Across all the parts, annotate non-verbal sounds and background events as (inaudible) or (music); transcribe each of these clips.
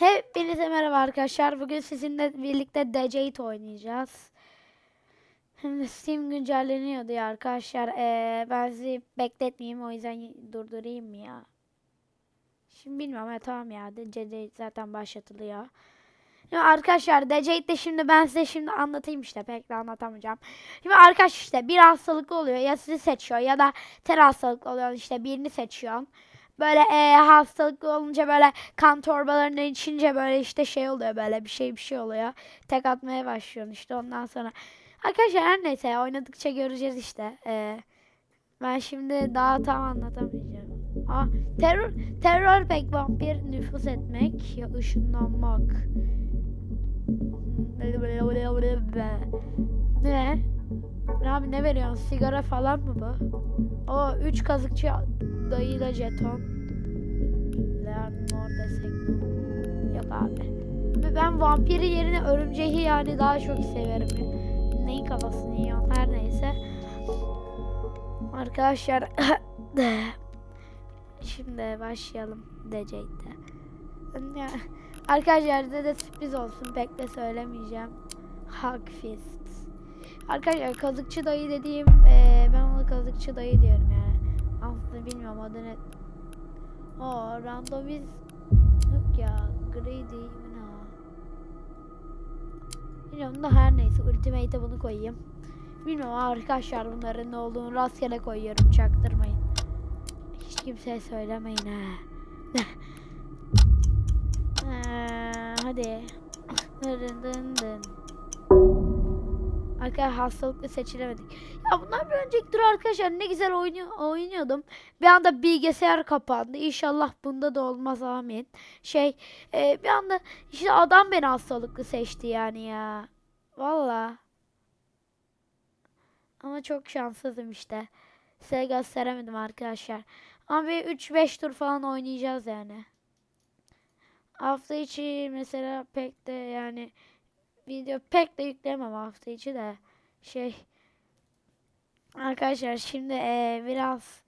Hepinize merhaba arkadaşlar. Bugün sizinle birlikte Decade oynayacağız. Şimdi Steam güncelleniyordu ya arkadaşlar. Ee, ben sizi bekletmeyeyim o yüzden durdurayım mı ya? Şimdi bilmiyorum ya tamam ya. Decade zaten başlatılıyor. Şimdi arkadaşlar Decade'de şimdi ben size şimdi anlatayım işte pek de anlatamayacağım. Şimdi arkadaş işte bir hastalık oluyor ya sizi seçiyor ya da ter hastalıklı oluyor işte birini seçiyor. Böyle e, hastalıklı olunca böyle kan torbalarına içince böyle işte şey oluyor böyle bir şey bir şey oluyor. Tek atmaya başlıyorsun işte ondan sonra. Arkadaşlar her neyse oynadıkça göreceğiz işte. E, ben şimdi daha tam anlatamayacağım. Ah, terör, terör pek vampir nüfus etmek ya ışınlanmak. Ne abi ne veriyorsun? Sigara falan mı bu? O üç kazıkçı dayıyla jeton. Leonor desek ne? Yok abi. Ben vampiri yerine örümceği yani daha çok severim. Neyin kafasını yiyorsun her neyse. Arkadaşlar (coughs) şimdi başlayalım. Ya, Arkadaşlar size de sürpriz olsun pek de söylemeyeceğim. Hugfist. Arkadaşlar kazıkçı dayı dediğim eee, ben ona kazıkçı dayı diyorum yani. Aslında bilmiyorum adı ne. O randomiz yok ya. Greedy mi ne? Bilmiyorum da her neyse ultimate'e bunu koyayım. Bilmiyorum arkadaşlar bunların ne olduğunu rastgele koyuyorum çaktırmayın. Hiç kimseye söylemeyin ha. Eee, (laughs) hadi. (laughs) Dın dın dın. Arkadaşlar hastalıklı seçilemedik. Ya bunlar bir önceki tur arkadaşlar ne güzel oynuyor, oynuyordum. Bir anda bilgisayar kapandı. İnşallah bunda da olmaz amin. Şey e, bir anda işte adam beni hastalıklı seçti yani ya. Valla. Ama çok şanssızım işte. Size gösteremedim arkadaşlar. Ama bir 3-5 tur falan oynayacağız yani. Hafta içi mesela pek de yani video pek de yükleyemem hafta içi de şey arkadaşlar şimdi eee, biraz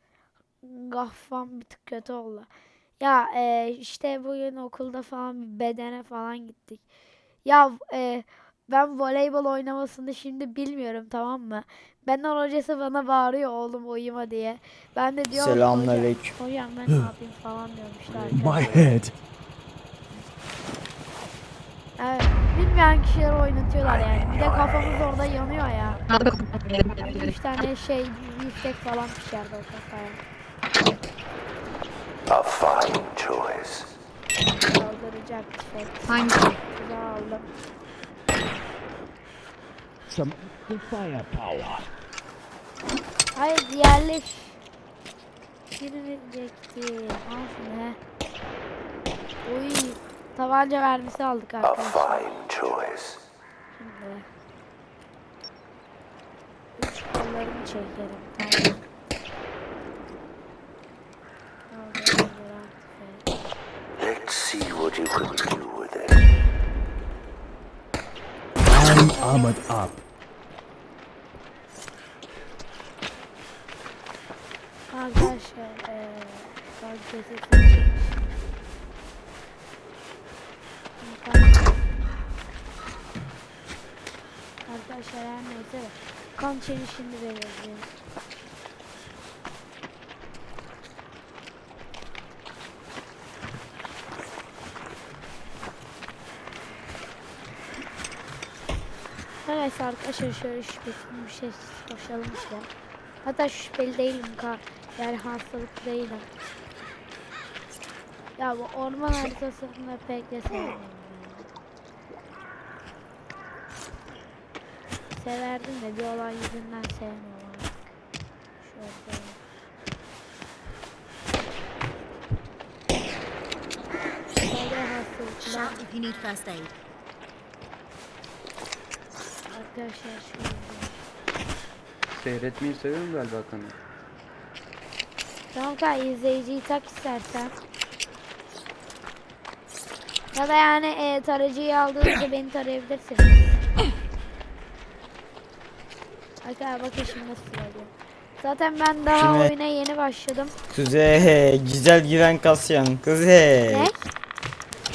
kafam bir tık kötü oldu. Ya eee, işte bugün okulda falan bir bedene falan gittik. Ya eee, ben voleybol oynamasını şimdi bilmiyorum tamam mı? Benden hocası bana bağırıyor oğlum uyuma diye. Ben de diyorum hocam, Selamünaleyküm. hocam ben ne yapayım falan arkadaşlar. My head. Evet, bilmeyen kişileri oynatıyorlar yani. Bir de kafamız orada yanıyor ya. Üç tane şey, biftek falan pişerdi o kafaya. A fine choice. Kaldıracak tüfek. Hangi? Tuzağı aldım. Some firepower. Hayır diğerleş. Girecekti. Al şunu he. Uy. Tabanca vermesi aldık A arkadaşlar. Choice. Çekerim. Let's see what you can do with it. I'm armored up. Arkadaşlar eee Arkadaşlar her neyse kan çelişini vereceğim. Neyse arkadaşlar şöyle şüphesiz bir şey koşalım işte. Hatta şüpheli değilim ka yani hastalık değilim. Ya bu orman haritasında pek de ya. Severdim de bir olay yüzünden sevmiyorum artık. Şöyle. Shout if you need first aid. arkadaşlar şöyle. Seyretmeyi seviyorum galiba kanka. Tamam kanka izleyiciyi tak istersen. Ya da yani e, tarayıcıyı aldığınızda beni tarayabilirsiniz. Arkadaşlar bakın şimdi nasıl oluyor. Zaten ben daha Şimdi- oyuna yeni başladım. Kuzey güzel güven kasyan. Kuzey. Ne?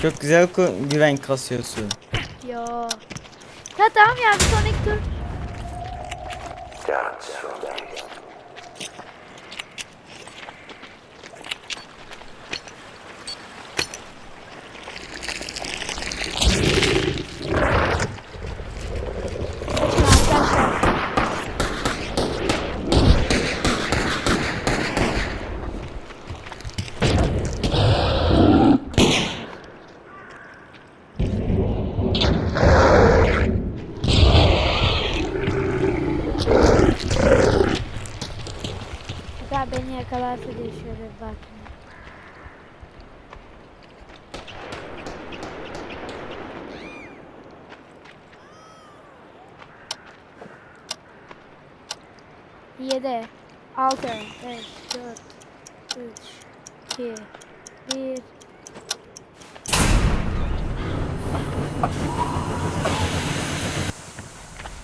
Çok güzel ku- güven kasıyorsun. Yo. Ha tamam ya bir sonraki tur. Dance for Hatta beni yakalarsa diye şöyle. Yedi, altı, beş, dört, üç, iki, bir.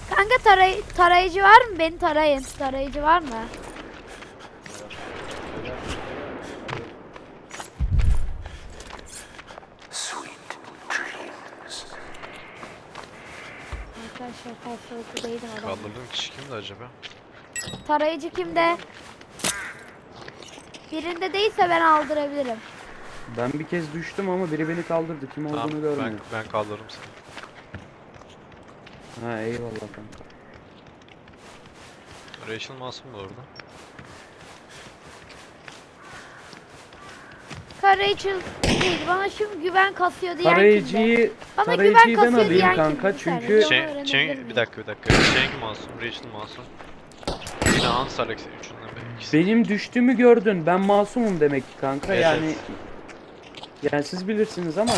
Kanka taray tarayıcı var mı? Beni tarayın. Tarayıcı var mı? Sweet dreams. Arkadaşlar hastalıklı Kaldırdığım kişi kimdi acaba? Tarayıcı kimde? Birinde değilse ben aldırabilirim. Ben bir kez düştüm ama biri beni kaldırdı. Kim olduğunu Tamam ben, görmedim. ben kaldırırım seni. Ha eyvallah kanka. Rachel masum da orada. Tarayıcı değil. Bana şimdi güven kasıyor diyen? Tarayıcıyı, Bana tarayıcıyı güven ben kasıyor alayım diyen kanka çünkü onu Şey, öğrenebilir şey, miyim? bir dakika bir dakika. Cenk masum, Rachel masum. Yine Hans Alex üçünden biri. ikisi. benim düştüğümü gördün. Ben masumum demek ki kanka. Evet. Yani yani siz bilirsiniz ama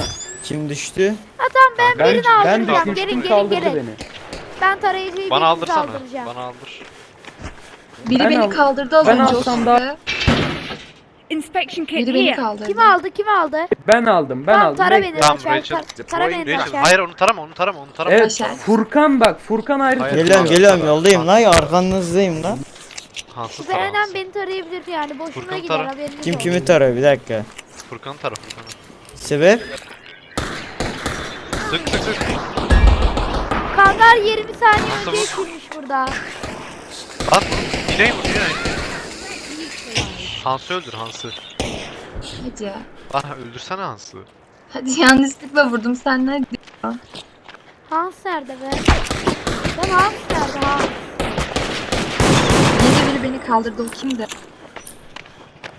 Kim düştü? Ben, ben birini ben aldıracağım. düşmüştüm Gelin gelin kaldırdı gelin. beni. Ben tarayıcıyı Bana birinize aldırsana. aldıracağım. Bana aldır. Biri Ben beni al- kaldırdı az ben önce o alsam daha- sizde. Inspection kit Biri beni here. Kim aldı? Kim aldı? Ben aldım. Ben tamam aldım. tara Bekle. beni Tamam, Taşer. Rachel. Tar- Tara beni Rachel. Taşer. Hayır onu tarama onu tarama onu tarama. Evet Aşağı. Furkan bak Furkan ayrı Hayır. Geliyorum Tamam, geliyorum tamam, yoldayım lan arkanızdayım lan. Hans'ı tara. Şüphelenen Hans'ı. beni tarayabilir yani. Boşuna Furkan gider tara. haberiniz Kim olsun. kimi tarıyor bir dakika. Furkan'ı tara Furkan'ı. Sebep? Sık sık sık. Kanlar 20 saniye Nasıl önce bu? çıkmış burada. At bunu. Dileği vur dileği. Hans'ı öldür Hans'ı. Hadi ya. Lan öldürsene Hans'ı. Hadi yanlışlıkla vurdum sen ne Hans nerede be? Ben Hans nerede Hans? Yine biri beni kaldırdı o kimdi?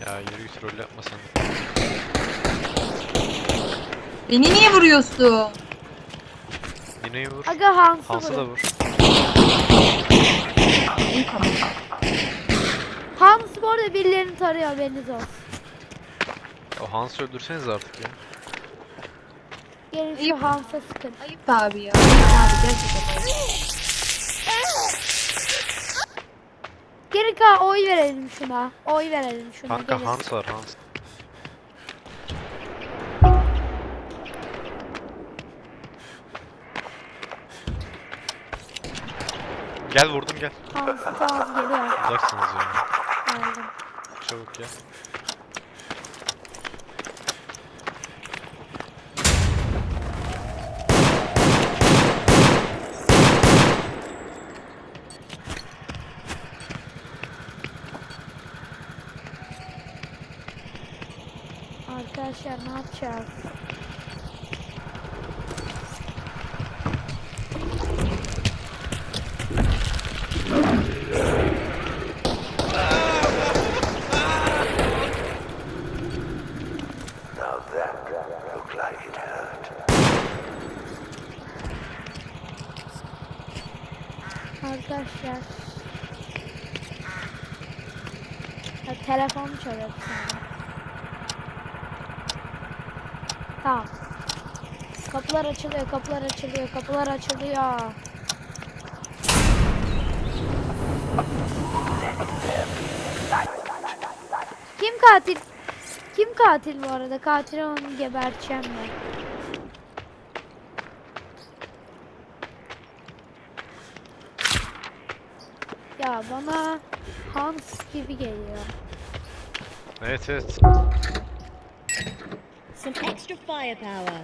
Ya yürü git rol yapma sen. de. Beni niye vuruyorsun? Dileği vur. Aga Hans'ı Hans'ı da vurun. vur. İyi tamam. Hans bu arada birilerini tarıyor haberiniz olsun. O Hans'ı öldürseniz artık ya. Gelin şu Hans'a sıkın. Ayıp abi ya. Abi gerçekten ayıp. Gelin ka oy verelim şuna. Oy verelim şuna. Kanka gelin. Hans var Hans. Gel vurdum gel. Hans tamam geliyor. Uzaksınız ya. Geldim. Çabuk gel. Arkadaşlar ne yapacağız? Arkadaşlar. Ya, telefon çalıyor saniye. Tamam. Kapılar açılıyor, kapılar açılıyor, kapılar açılıyor. Kim katil? Kim katil bu arada? Katil onu geberteceğim ben. Ya bana Hans gibi geliyor. Evet evet. some extra firepower.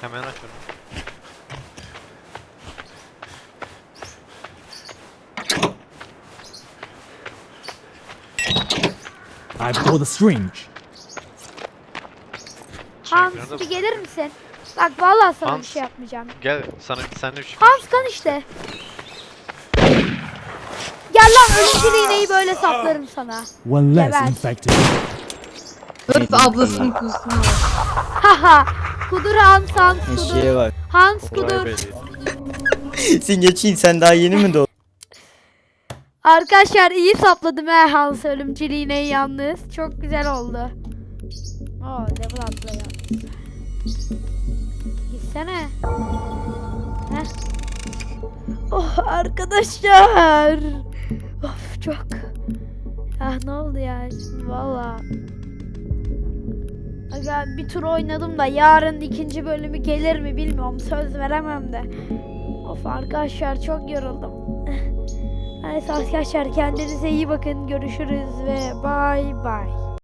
Hemen açıyorum. I've got the syringe. Hans bir gelir misin? Bak vallahi sana bir Hans. şey yapmayacağım. Gel sana sen de bir şey Hans kan işte. Gel lan ölümcül iğneyi böyle saplarım sana. One less Geber. infected. Öf ablasının bak. Haha. Kudur Hans Hans Eşeğe kudur. bak. Hans kudur. belli. (laughs) Sen daha yeni mi doğdun? Arkadaşlar iyi sapladım he Hans ölümcül iğneyi yalnız. Çok güzel oldu. Oo level atla ya. Gitsene. Heh. Oh arkadaşlar. Of çok. Ah ne oldu ya şimdi valla. Aga bir tur oynadım da yarın ikinci bölümü gelir mi bilmiyorum söz veremem de. Of arkadaşlar çok yoruldum. Neyse arkadaşlar kendinize iyi bakın görüşürüz ve bay bay.